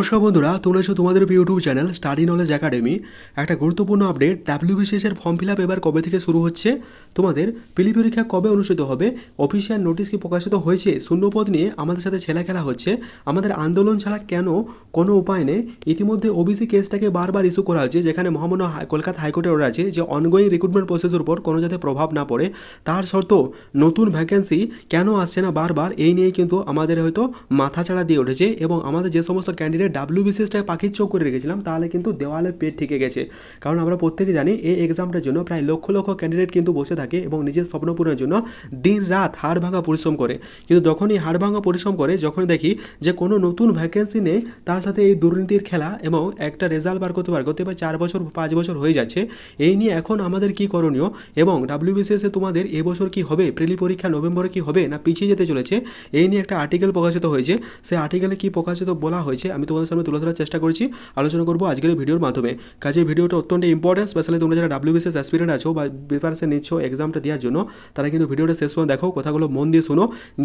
নমস্কার বন্ধুরা, তোমরা এসো তোমাদের YouTube channel study knowledge academy একটা গুরুত্বপূর্ণ আপডেট ডাব্লিউবিসিএস এর ফর্ম ফিল আপ এবার কবে থেকে শুরু হচ্ছে? তোমাদের পিলি পরীক্ষা কবে অনুষ্ঠিত হবে? অফিসিয়াল নোটিশ কি প্রকাশিত হয়েছে? শূন্যপদ নিয়ে আমাদের সাথে ছেলে খেলা হচ্ছে। আমাদের আন্দোলন ছাড়া কেন কোনো উপায় নেই? ইতিমধ্যে ওবিসি কেসটাকে বারবার ইস্যু করা হচ্ছে যেখানে মহামান্য কলকাতা হাইকোর্টের অর্ডার আছে যে অনগোয়িং রিক্রুটমেন্ট প্রসেসের উপর কোনো যাতে প্রভাব না পড়ে। তার সত্ত্বেও নতুন ভ্যাকেন্সি কেন আসছে না বারবার? এই নিয়ে কিন্তু আমাদের হয়তো মাথা ছাড়া দিয়ে উঠেছে এবং আমাদের যে সমস্ত ক্যান্ডিডেট ডাব্লিউবিসিএসটাকে পাখির চোখ করে রেখেছিলাম, তাহলে কিন্তু দেওয়ালে পেট ঠিকে গেছে। কারণ আমরা প্রত্যেকে জানি এই এক্সামটার জন্য প্রায় লক্ষ লক্ষ ক্যান্ডিডেট কিন্তু বসে থাকে এবং নিজের স্বপ্ন পূরণের জন্য দিন রাত হাড় ভাঙা পরিশ্রম করে। কিন্তু যখনই হাড় ভাঙা পরিশ্রম করে যখন দেখি যে কোনো নতুন ভ্যাকেন্সি নেই, তার সাথে এই দুর্নীতির খেলা এবং একটা রেজাল্ট বার করতে পার করতে পারে চার বছর, পাঁচ বছর হয়ে যাচ্ছে, এই নিয়ে এখন আমাদের কি করণীয়? এবং ডাব্লিউবিসিএসে তোমাদের এবছর কি হবে? প্রিলি পরীক্ষা নভেম্বরে কি হবে? না পিছিয়ে যেতে চলেছে? এই নিয়ে একটা আর্টিকেল প্রকাশিত হয়েছে। সেই আর্টিকেলে কি প্রকাশিত বলা হয়েছে? আমি তোমাদের সামনে তুলে ধরার চেষ্টা করছি, আলোচনা করব আজকের ভিডিওর মাধ্যমে। কাজে ভিডিওটা অত্যন্ত ইম্পর্টেন্ট স্পেশালি তোমরা যারা ডাব্লিউবিসিএস অ্যাসপিরেন্ট আছো বা প্রিপারেশন নিচ্ছ এক্সামটা দেওয়ার জন্য, তারা কিন্তু ভিডিওটা শেষ পর্যন্ত দেখো, কথাগুলো মন দিয়ে শোনো।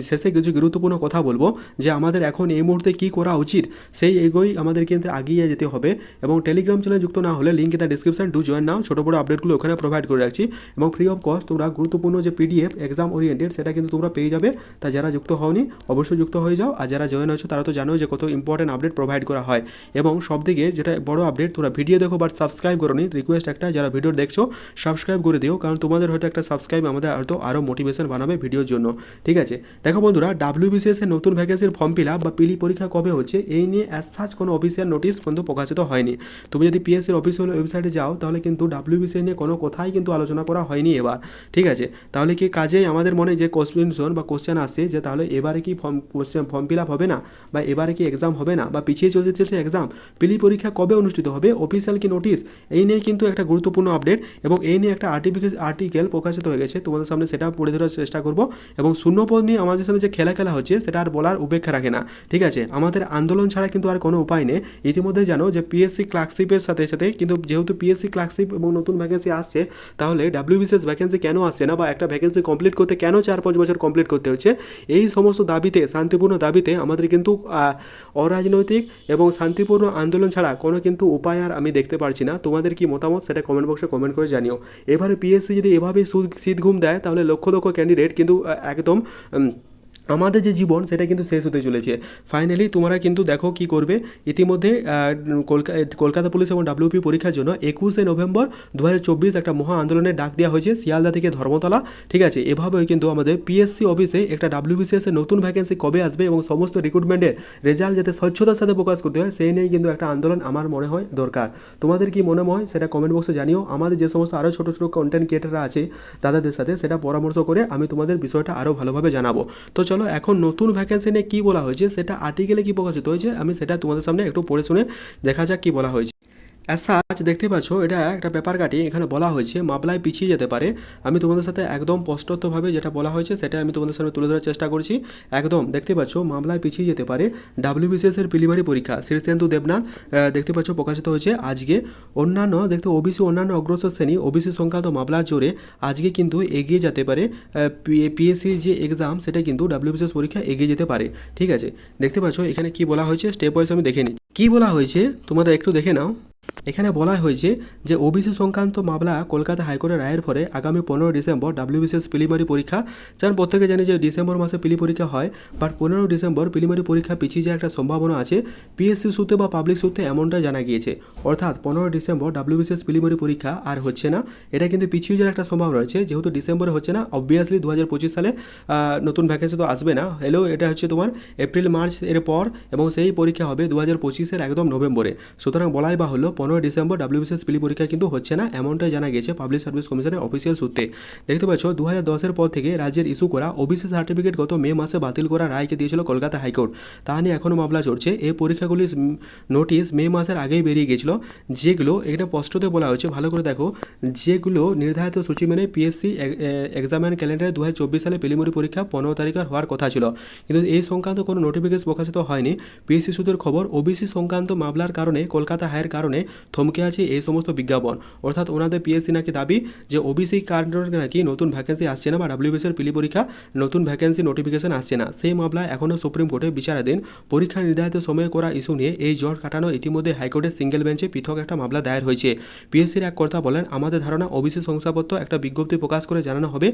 শেষে কিছু গুরুত্বপূর্ণ কথা বলব, যে আমাদের এখন এই মুহূর্তে কী করা উচিত, সেই এগোই আমাদের কিন্তু এগিয়ে যেতে হবে। এবং টেলিগ্রাম চ্যানেল যুক্ত না হলে link the description to join now ছোটো বড়ো আপডেটগুলো ওখানে প্রোভাইড করে রাখছি। এবং ফ্রি অফ কস্ট তোমরা গুরুত্বপূর্ণ যে পিডিএফ এক্সাম ওরিয়েন্টেড সেটা কিন্তু তোমরা পেয়ে যাবে। তা যারা যুক্ত হওনি, অবশ্যই যুক্ত হয়ে যাও। আর যারা জয়েন হয়েছো, তারা তো জানো যে কত ইম্পর্টেন্ট আপডেট প্রোভাইড করা হয়। এবং সব সবদিকে যেটা বড় আপডেট তোমরা ভিডিও দেখো বাট সাবস্ক্রাইব করো নি রিকোয়েস্ট একটা, যারা ভিডিও দেখছ সাবস্ক্রাইব করে দিও, কারণ তোমাদের হয়তো একটা সাবস্ক্রাইব আমাদের হয়তো আরও মোটিভেশন বানাবে ভিডিওর জন্য। ঠিক আছে? দেখো বন্ধুরা ডাব্লিউবিসিএস এর নতুন ভ্যাকেন্সির ফর্ম ফিল আপ বা পিলি পরীক্ষা কবে হচ্ছে, এই নিয়ে অ্যাজ সাচ কোনো অফিসিয়াল নোটিশ কিন্তু প্রকাশিত হয়নি। তুমি যদি পিএসসির অফিসিয়াল ওয়েবসাইটে যাও, তাহলে কিন্তু ডাব্লিউবিসিএস নিয়ে কোনো কথাই কিন্তু আলোচনা করা হয়নি এবার। ঠিক আছে? তাহলে কি কাজেই আমাদের মনে যে কোশ্চেন বা কোশ্চেন আসছে, যে তাহলে এবারে কি form question form fill up হবে না? বা এবারে কি এক্সাম হবে না? বা পিছিয়ে চলতে চলছে এক্সাম পিলি পরীক্ষা কবে অনুষ্ঠিত হবে? অফিসিয়াল কি নোটিশ এই নিয়ে কিন্তু একটা গুরুত্বপূর্ণ আপডেট এবং এই নিয়ে একটা আর্টিফিকেল আর্টিকেল প্রকাশিত হয়ে গেছে। তোমাদের সামনে সেটা পড়ে ধরার চেষ্টা করব। এবং শূন্যপদ নিয়ে আমাদের সামনে যে খেলা খেলা হচ্ছে, সেটা আর বলার উপেক্ষা রাখে না। ঠিক আছে? আমাদের আন্দোলন ছাড়া কিন্তু আর কোনো উপায় নেই। ইতিমধ্যে জানো যে পিএসসি ক্লার্কশিপের সাথে সাথে কিন্তু যেহেতু পিএসসি ক্লার্কশিপ এবং নতুন ভ্যাকেন্সি আসছে, তাহলে ডাব্লিউবিসিএস ভ্যাকেন্সি কেন আসছে না? বা একটা ভ্যাকেন্সি কমপ্লিট করতে কেন চার পাঁচ বছর কমপ্লিট করতে হচ্ছে? এই সমস্ত দাবিতে, শান্তিপূর্ণ দাবিতে আমাদের কিন্তু অরাজনৈতিক এবং শান্তিপূর্ণ আন্দোলন ছাড়া কোনো কিন্তু উপায় আর আমি দেখতে পারছি না। তোমাদের কি মতামত সেটা কমেন্ট বক্সে কমেন্ট করে জানিও। এবারে পিএসসি যদি এভাবে শীত ঘুম দেয়, তাহলে লক্ষ লক্ষ ক্যান্ডিডেট কিন্তু একদম আমাদের যে জীবন, সেটা কিন্তু শেষ হতে চলেছে। ফাইনালি তোমরা কিন্তু দেখো কি করবে। ইতিমধ্যে কলকাতা পুলিশ এবং ডাব্লিউপি পরীক্ষার জন্য একুশে নভেম্বর দু হাজার চব্বিশ একটা মহা আন্দোলনের ডাক দেওয়া হয়েছে শিয়ালদা থেকে ধর্মতলা। ঠিক আছে এভাবেই কিন্তু আমাদের পিএসসি অফিসে একটা ডাব্লিউবিসিএস এর নতুন ভ্যাকেন্সি কবে আসবে এবং সমস্ত রিক্রুটমেন্টের রেজাল্ট যাতে স্বচ্ছতার সাথে প্রকাশ করতে হয়, সেই নিয়ে কিন্তু একটা আন্দোলন আমার মনে হয় দরকার। তোমাদের কি মনে হয়, সেটা কমেন্ট বক্সে জানিও। আমাদের যে সমস্ত আরও ছোটো ছোটো কন্টেন্ট ক্রিয়েটাররা আছে দাদাদের সাথে সেটা পরামর্শ করে আমি তোমাদের বিষয়টা আরও ভালোভাবে জানাব। তো চলো এখন নতুন ভ্যাকেন্সি নিয়ে কী বলা হয়েছে, সেটা আর্টিকেলে কী প্রকাশিত হয়েছে, আমি সেটা তোমাদের সামনে একটু পড়ে শুনে দেখা যাক কী বলা হয়েছে। অ্যাজ সাচ দেখতে পাচ্ছ, এটা একটা পেপার কাটি, এখানে বলা হয়েছে, মামলায় পিছিয়ে যেতে পারে। আমি তোমাদের সাথে একদম স্পষ্টতভাবে যেটা বলা হয়েছে, সেটা আমি তোমাদের সামনে তুলে ধরার চেষ্টা করছি। একদম, দেখতে পাচ্ছ, মামলায় পিছিয়ে যেতে পারে। ডাব্লিউবিসিএস এর প্রিলিমারি পরীক্ষা শীর্ষেন্দু দেবনাথ দেখতে পাচ্ছ, প্রকাশিত হয়েছে আজকে। অন্যান্য, দেখতে ওবিসি অন্যান্য অগ্রসর শ্রেণি ওবিসি সংক্রান্ত মামলার জোরে আজকে কিন্তু এগিয়ে যেতে পারে। পিএসসির যে এক্সাম সেটা কিন্তু ডাব্লিউবিসিএস পরীক্ষা এগিয়ে যেতে পারে। ঠিক আছে? দেখতে পাচ্ছ, এখানে কি বলা হয়েছে স্টেপ ওয়াইজ আমি দেখে নিই কি বলা হয়েছে? তোমরা একটু দেখে নাও। এখানে বলা হয়েছে যে ওবিসি সংক্রান্ত মামলা কলকাতা হাইকোর্টের রায়ের পরে আগামী পনেরো ডিসেম্বর ডাব্লিউবিসিএস প্রিলিমারি পরীক্ষা। যেমন প্রত্যেকে জানি যে ডিসেম্বর মাসে পিলি পরীক্ষা হয়, বাট পনেরো ডিসেম্বর প্রিলিমারি পরীক্ষা পিছিয়ে যাওয়ার একটা সম্ভাবনা আছে। পিএসসি সূত্রে বা পাবলিক সূত্রে এমনটা জানা গিয়েছে। অর্থাৎ পনেরো ডিসেম্বর ডাব্লিউবিসিএস প্রিলিমারি পরীক্ষা আর হচ্ছে না। এটা কিন্তু পিছিয়ে যাওয়ার একটা সম্ভাবনা রয়েছে, যেহেতু ডিসেম্বরে হচ্ছে না অবভিয়াসলি দু হাজার পঁচিশ সালে নতুন ভ্যাকেন্সি তো আসবে না। হলেও এটা হচ্ছে তোমার এপ্রিল, মার্চ এর পর এবং সেই পরীক্ষা হবে দু হাজার পঁচিশের একদম নভেম্বরে। সুতরাং বলাই বা হলো পনেরো ডিসেম্বর ডাব্লিউবিসিএস পিলি পরীক্ষা কিন্তু হচ্ছে না, এমনটাই জানা গেছে পাবলিক সার্ভিস কমিশনের অফিসিয়াল সূত্রে। দেখতে পাচ্ছ দু হাজার পর থেকে রাজ্যের ইস্যু করা ওবিসি সার্টিফিকেট গত মে মাসে বাতিল করা রায়কে দিয়েছিল কলকাতা হাইকোর্ট। তা নিয়ে এখনও মামলা চলছে এই পরীক্ষাগুলির নোটিশ মে মাসের আগেই বেরিয়ে গেছিল। যেগুলো এখানে স্পষ্টতে বলা হয়েছে, ভালো করে দেখো, যেগুলো নির্ধারিত সূচি মেনে পিএসসি এক্সামিন ক্যালেন্ডারে দু হাজার চব্বিশ সালে প্রিলিমিনারি পরীক্ষা পনেরো তারিখে হওয়ার কথা ছিল। কিন্তু এই সংক্রান্ত কোনো নোটিফিকেশন প্রকাশিত হয়নি। পিএসসি সূত্রের খবর ওবিসি সংক্রান্ত মামলার কারণে, কলকাতা হায়ের কারণে থমকে আছে এই সমস্ত বিজ্ঞাপন। অর্থাৎ ওনাদের পিএসসি নাকি দাবি যে ওবিসি কারণে নাকি নতুন ভ্যাকেন্সি আসছে না বা ডাব্লিউবিসির পিলি পরীক্ষা, নতুন ভ্যাকেন্সি নোটিফিকেশন আসছে না। সেই মামলায় এখনও সুপ্রিম কোর্টে বিচারাধীন। পরীক্ষা নির্ধারিত সময়ে করা ইস্যু নিয়ে এই জট কাটানো ইতিমধ্যে হাইকোর্টের সিঙ্গেল বেঞ্চে পৃথক একটা মামলা দায়ের হয়েছে। পিএসসির এক কর্তা বলেন, আমাদের ধারণা ওবিসি শংসাপত্র একটা বিজ্ঞপ্তি প্রকাশ করে জানানো হবে।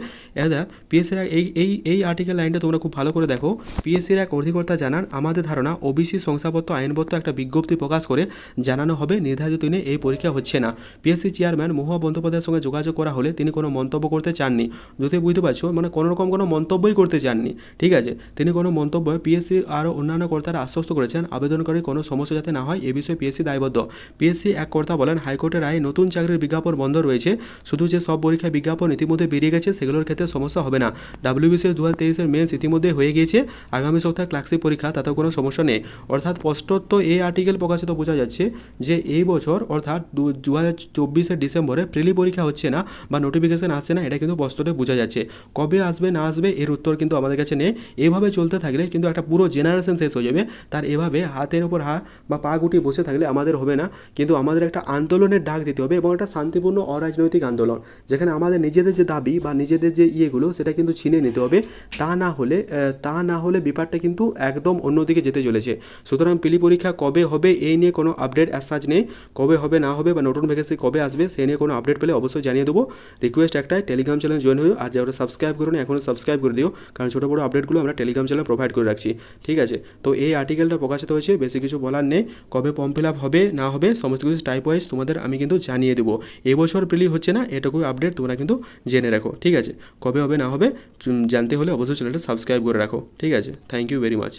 এদা পিএসসির এই এই এই আর্টিকেল লাইনটা তোমরা খুব ভালো করে দেখো। পিএসসির এক অধিকর্তা জানান, আমাদের ধারণা ওবিসি শংসাপত্র আইনবদ্ধ একটা বিজ্ঞপ্তি প্রকাশ করে জানানো হবে। নির্ধারিত দিনে এই পরীক্ষা হচ্ছে না। পিএসসি চেয়ারম্যান মহুয়া বন্দ্যোপাধ্যায়ের সঙ্গে যোগাযোগ করা হলে তিনি কোনো মন্তব্য করতে চাননি। যদি বুঝতে পারছ মানে কোনো রকম কোনো মন্তব্যই করতে চাননি। ঠিক আছে? তিনি কোনো মন্তব্য পিএসসির আরও অন্যান্য কর্তারা আশ্বস্ত করেছেন, আবেদনকারী কোনো সমস্যা যাতে না হয়, এ বিষয়ে পিএসসি দায়বদ্ধ। পিএসসি এক কর্তা বলেন, হাইকোর্টের রায়ে নতুন চাকরির বিজ্ঞাপন বন্ধ রয়েছে। শুধু যে সব পরীক্ষায় বিজ্ঞাপন ইতিমধ্যে বেরিয়ে গেছে, সেগুলোর ক্ষেত্রে সমস্যা হবে না। ডাব্লিউবিসি দু হাজার তেইশের মেন্স ইতিমধ্যে হয়ে গিয়েছে। আগামী সপ্তাহে ক্লাসিক পরীক্ষা, তাতেও কোনো সমস্যা নেই। অর্থাৎ স্পষ্টত এই আর্টিকেল প্রকাশিত বোঝা যাচ্ছে যে এই বছর অর্থাৎ দু হাজার চব্বিশের ডিসেম্বরে প্রিলি পরীক্ষা হচ্ছে না বা নোটিফিকেশন আসছে না, এটা কিন্তু স্পষ্টত বোঝা যাচ্ছে। কবে আসবে, না আসবে, এর উত্তর কিন্তু আমাদের কাছে নেই। এভাবে চলতে থাকলে কিন্তু একটা পুরো জেনারেশন শেষ হয়ে যাবে। তার এভাবে হাতের ওপর হাত বা পা গুটিয়ে বসে থাকলে আমাদের হবে না। কিন্তু আমাদের একটা আন্দোলনের ডাক দিতে হবে এবং একটা শান্তিপূর্ণ অরাজনৈতিক আন্দোলন, যেখানে আমাদের নিজেদের যে দাবি বা নিজেদের যে ইয়েগুলো, সেটা কিন্তু ছিনে নিতে হবে। তা না হলে তা না হলে ব্যাপারটা কিন্তু একদম অন্যদিকে যেতে চলেছে। সুতরাং পিলি পরীক্ষা কবে হবে, এই নিয়ে কোনো আপডেট অ্যাজ সাচ নেই। কবে হবে, না হবে বা নতুন ভ্যাকেন্সি কবে আসবে, সে নিয়ে কোনো আপডেট পেলে অবশ্যই জানিয়ে দেবো। রিকোয়েস্ট একটাই টেলিগ্রাম চ্যানেল জয়েন হয়ে আর যারা সাবস্ক্রাইব করুন, এখনও সাবস্ক্রাইব করে দিও। কারণ ছোটো বড়ো আপডেটগুলো আমরা টেলিগ্রাম চ্যানেল প্রোভাইড করে রাখছি, ঠিক আছে? তো এই আর্টিকেলটা প্রকাশিত হয়েছে, বেশি কিছু বলার নেই। কবে ফর্ম ফিল আপ হবে, না হবে, সমস্ত কিছু টাইপ ওয়াইজ তোমাদের আমি কিন্তু জানিয়ে দেবো। এবছর প্রিলি হচ্ছে না এটুকু আপডেট তোমরা কিন্তু জেনে রাখো, ঠিক আছে? কবে হবে, না হবে জানতে হলে অবশ্যই চ্যানেলটা সাবস্ক্রাইব করে রাখো, ঠিক আছে? Thank you very much